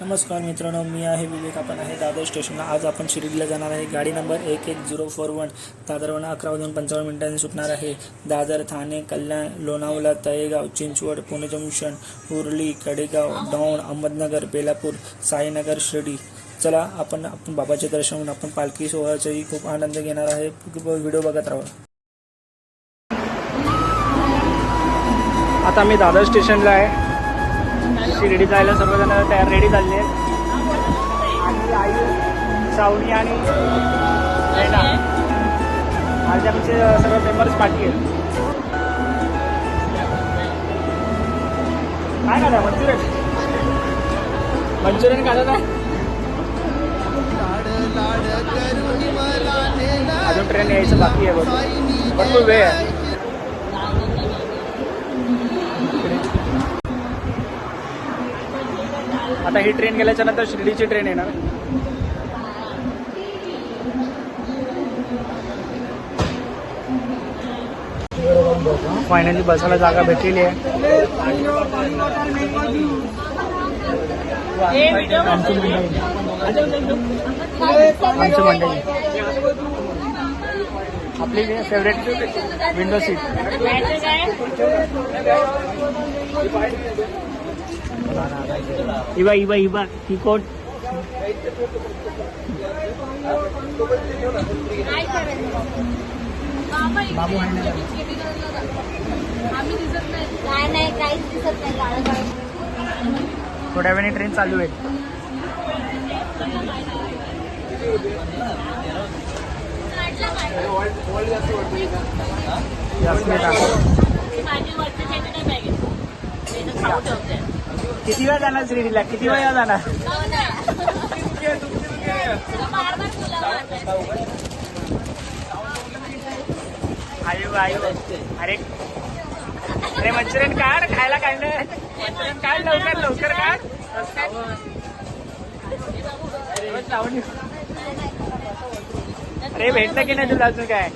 नमस्कार मित्रांनो मी आहे विवेक. आपण आहे दादर स्टेशनला. आज आपण शिर्डीला जाणार आहे. गाडी नंबर एक एक झिरो फोर वन दादरवरून अकरा वाजून पंचावन्न मिनिटांनी सुटणार आहे. दादर ठाणे कल्याण लोणावळा तळेगाव चिंचवड पुणे जंक्शन उर्ली कडेगाव दौंड अहमदनगर बेलापूर साईनगर शिर्डी. चला आपण आपण बाबाचे दर्शन घेऊन आपण पालखी सोहळ्याचाही खूप आनंद घेणार आहे. व्हिडिओ बघत राहा. आता मी दादर स्टेशनला आहे. शिर्डी जायला सर्वजण तयार रेडी झाले आणि आई सावनी आणि रेना आज आमचे सर्व मेंबर्स पाठी आहेत. काय खाणार? मंचुरियन? मंचुरियन खाणार ना अजून ट्रेन यायचं बाकी आहे बघ. भरपूर वेळ आहे. आता ही ट्रेन गेल्याच्यानंतर शिर्डीची ट्रेन येणार. फायनली बसायला जागा भेटलेली आहे. आमची आमची मंडळी. आपली फेवरेट विंडो सीट इवा इवा इवा ही कोण? बाबू आहे ना नाही नाही काहीच दिसत नाही काळं काळं थोड्या वेळाने ट्रेन चालू आहे. किती वेळा जाणार शिर्डीला किती वेळा जाणार? आयु आयु. अरे. अरे मंचुरियन काढ खायला काढलं. मंचुरियन काढ लवकर लवकर काढ. अरे भेटलं की नाही तुला अजून काय?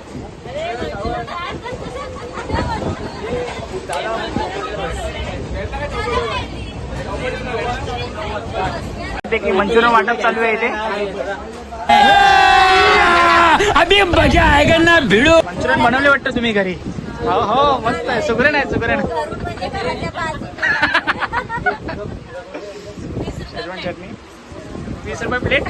की मंचुरियन वाटप चालू आहे इथे. अभी मजा आएगा ना भिड़ो। मंचुरियन बनवले वाटतं तुम्ही घरी? हो हो मस्त आहे. सुगरण आहे सुगरण. शेजवान चटणी. वीस रुपये प्लेट.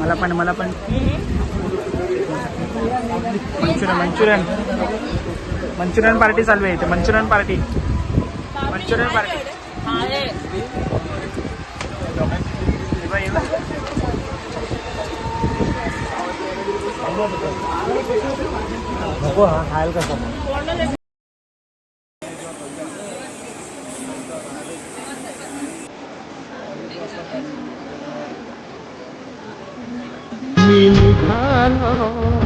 मला पण मला पण. Manchurian Manchurian. मंचुरियन पार्टी चालू आहे इथे मंचुरियन पार्टी. मंचुरियन पार्टी हा खायला कसं দিন ভালো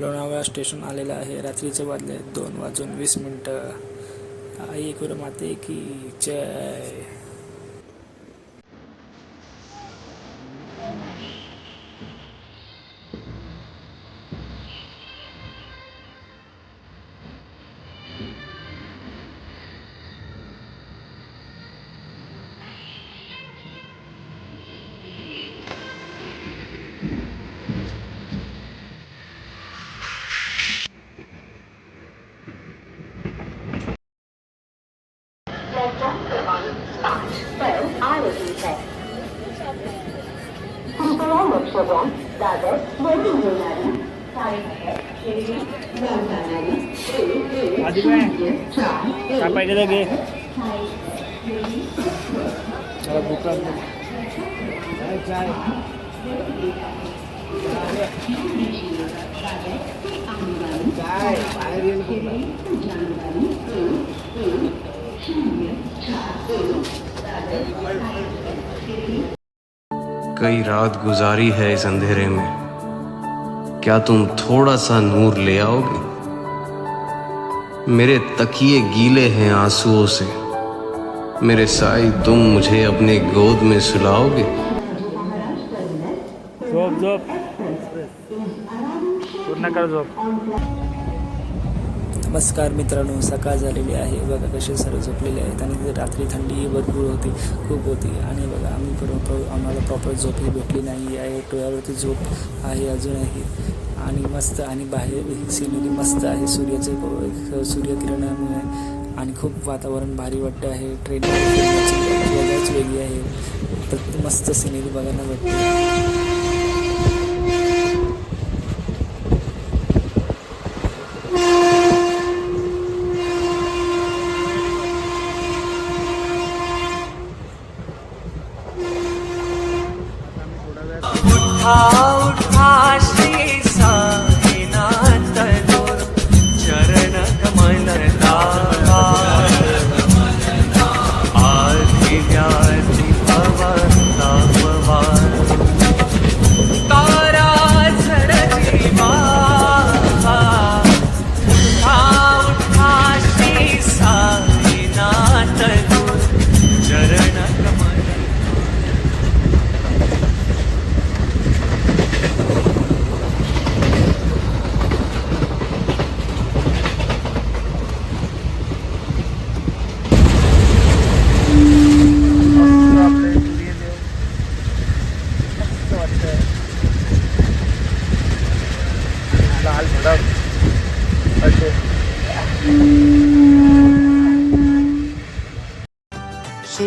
लोणावळा स्टेशन आलेलं आहे. रात्रीचे वाजले दोन वाजून वीस मिनटं. आई गुरु माते की जय. आधी काय काय पाहिजे तर घे मला भूक लागली. काय काय काय बाहेर येईल कुठं? कई रात गुजारी है इस अंधेरे में क्या तुम थोड़ा सा नूर ले आओगे? मेरे तकिए गीले हैं आंसुओं से। मेरे साई, तुम मुझे अपने गोद में सुलाओगे? नमस्कार मित्रांनो सकाळ झालेली आहे. बघा कसे सर्व झोपलेले आहेत आणि रात्री थंडी भरपूर होती खूप होती. आणि बघा आम्ही प्रॉपर आम्हाला प्रॉपर झोपही भेटली नाही आहे टोळ्यावरती झोप आहे अजूनही. आणि मस्त आणि बाहेर ही सिनरी मस्त आहे. सूर्याचे सूर्यकिरणामुळे आणि खूप वातावरण भारी वाटतं आहे. ट्रेन वेगळी आहे. तर मस्त सिनेरी बघायला भेटते. उठा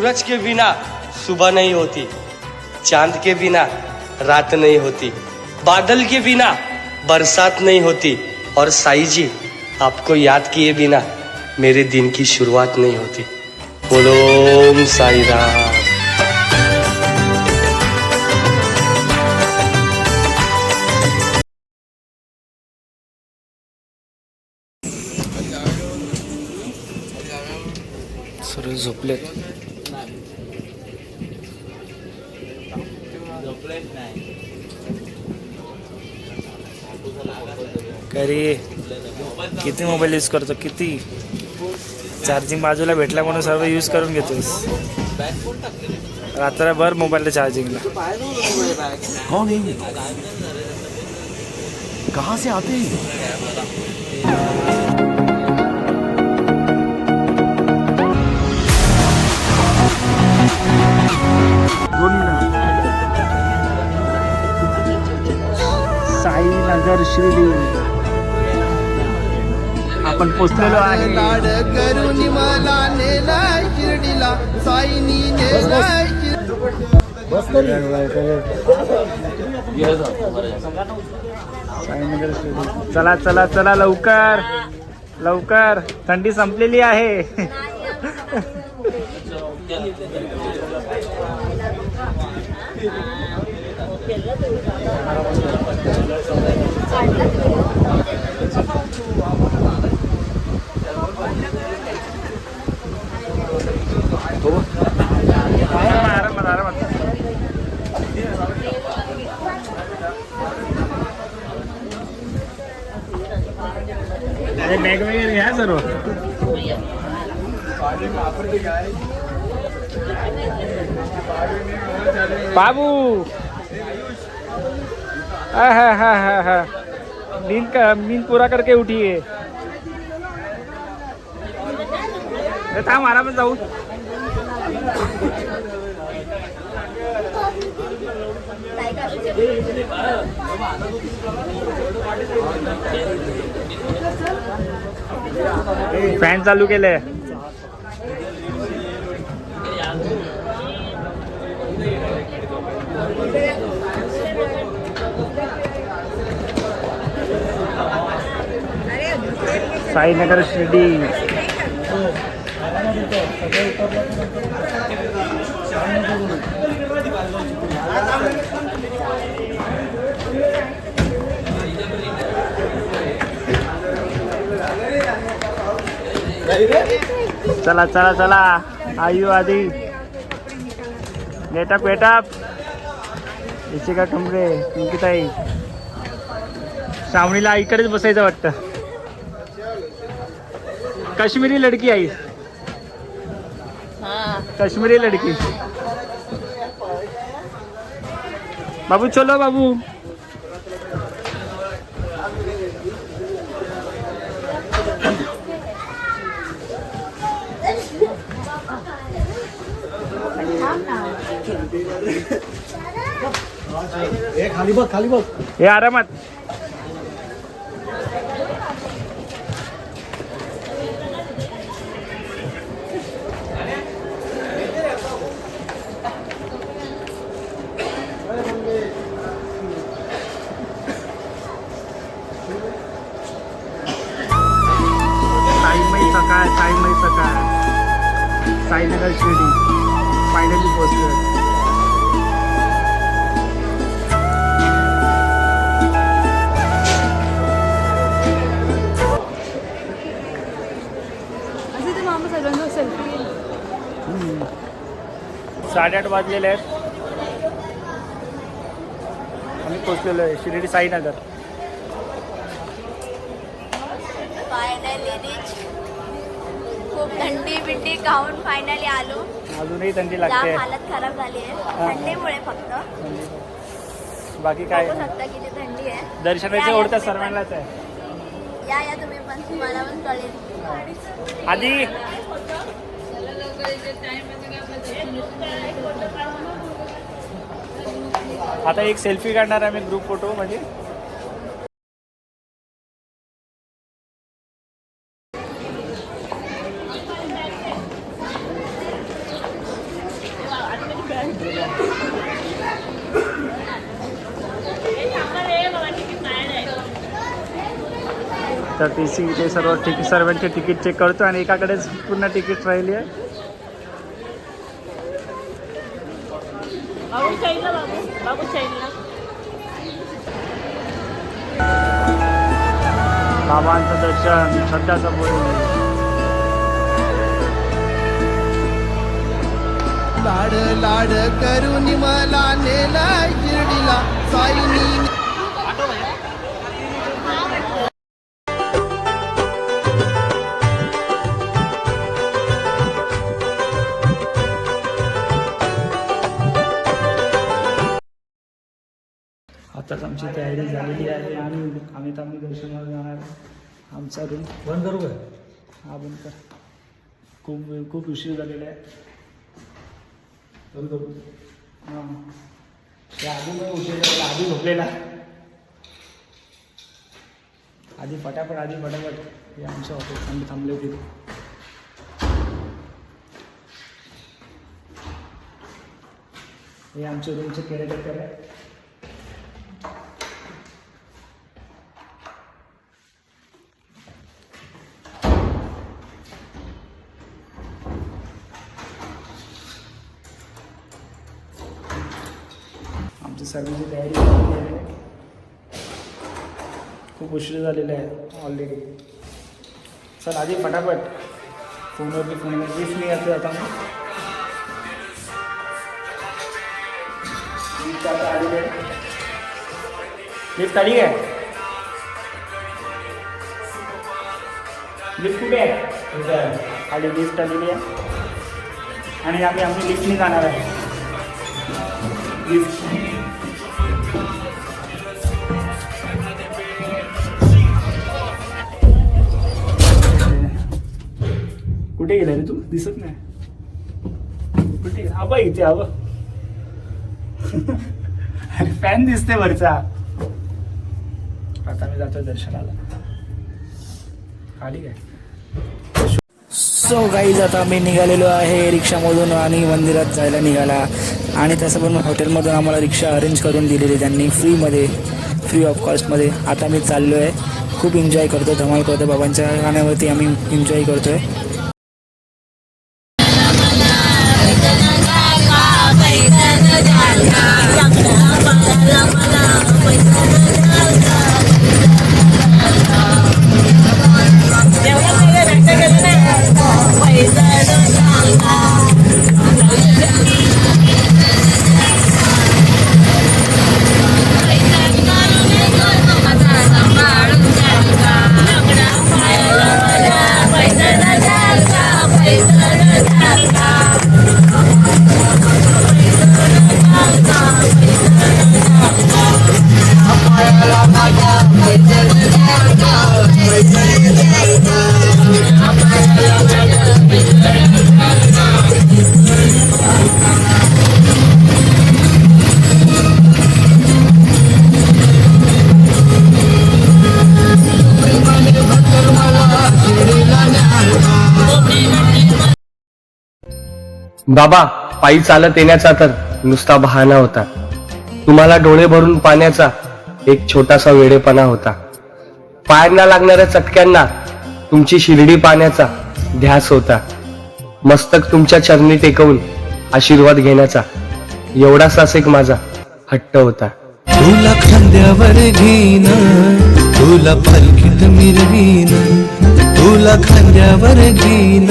सूरज के बिना सुबह नहीं होती, चाँद के बिना रात नहीं होती, बादल के बिना बरसात नहीं होती। और साई जी, आपको याद किए बिना मेरे दिन की शुरुआत नहीं होती। बोलो साई राम। सर्व झोपलेत करी किती मोबाईल यूज करतो किती? चार्जिंग बाजूला भेटला म्हणून सर्व यूज करून घेतोस रात्रभर मोबाईलला चार्जिंगला है कहाँ से आते हैं? मिनिट साईनगर शिर्डी आपण पोचलेलो आहे. चला चला चला लवकर. लवकर. थंडी संपलेली आहे आरामात आरामात अरे बॅग वगैरे घ्या सर्व बाबू हा हा हा हा हा. नींद का नींद पूरा करके उठी अरे थांब आरामात जाऊ. फॅन चालू केलंय. साईनगर शिर्डी. चला चला चला. आयु आधी. गेटअप गेटअप इशिका कमरे पिंकीताई. श्रावणीला इकडेच बसायचं वाटतं. काश्मीरी लडकी आई। कश्मीरी लडकी। बाबू चलो बाबू। हे आरामात. साडेआठ वाजलेले आहेत. आम्ही पोचलेलो आहे शिर्डी साईनगर. खूप थंडी बिंडी खाऊन फायनली आलो. अजूनही थंडी लागते. हालत खराब झाली आहे. थंडीमुळे फक्त. बाकी काय? शकता किती थंडी आहे. दर्शनाचे सर्वांनाच आहे. या या तुम्ही पण. तुम्हाला पण कळेल. आधी आता एक सेल्फी काढणार आहे मी ग्रुप फोटो म्हणजे तर टी सी ते सर्व तिकीट सर्वांचे तिकीट चेक करतो आणि एकाकडेच पूर्ण तिकीट राहिली आहे. बाबांचं दर्शन श्रद्धाचं बोल लाड लाड करून मला नेलाय शिर्डीला. साईनी आताच आमची तयारी झालेली आहे आणि आम्ही आम्ही दर्शनाला जाणार. आमचा रूम बंद करू हा बंद कर. खूप खूप उशीर झालेला आहे. बंद करू. हां. आधी मग उशीर झालेला आधी झोपलेला. आधी फटाफट आधी फटाफट. हे आमचं ऑफिस आम्ही थांबले होते. हे आमच्या रूमचे केअरटेकर आहे. सर्वीची तयारी आहे खूप उशीर झालेला आहे ऑलरेडी चल आधी फटाफट। फोनवरती फ़ोन नाही येते आता आता लिफ्ट आली काय लिफ्ट कुठे आहे आली लिफ्ट आलेली आहे आणि आम्ही आम्ही लिफ्टने जाणार आहे लिफ्ट कुठे गेला रे तू? दिसत नाही. कुठे आबा इथे आबा. अरे फॅन दिसते वरचा. आता मी जातो दर्शनाला. खाली काय? सो गाईज आता मी निघालेलो आहे रिक्षामधून आणि मंदिरात जायला निघाला. आणि तसं पण हॉटेलमधून आम्हाला रिक्षा अरेंज करून दिलेली त्यांनी फ्रीमध्ये फ्री ऑफ कॉस्टमध्ये आता मी चाललो आहे खूप एन्जॉय करतो धमाल करतो बाबांच्या गाण्यावरती. आम्ही एन्जॉय करतोय. बाबा पायी चालत येण्याचा तर नुसता बहाणा होता. तुम्हाला डोळे भरून पाण्याचा एक छोटासा वेडेपणा होता. पायांना लागणाऱ्या चटक्यांना तुमची शिर्डी पाण्याचा ध्यास होता. मस्तक तुमच्या चरणी टेकवून आशीर्वाद घेण्याचा एवढासाच एक माझा हट्ट होता. तुला खांद्यावर घेईन तुला पालखीत मिरवीन तुला खांद्यावर घेईन.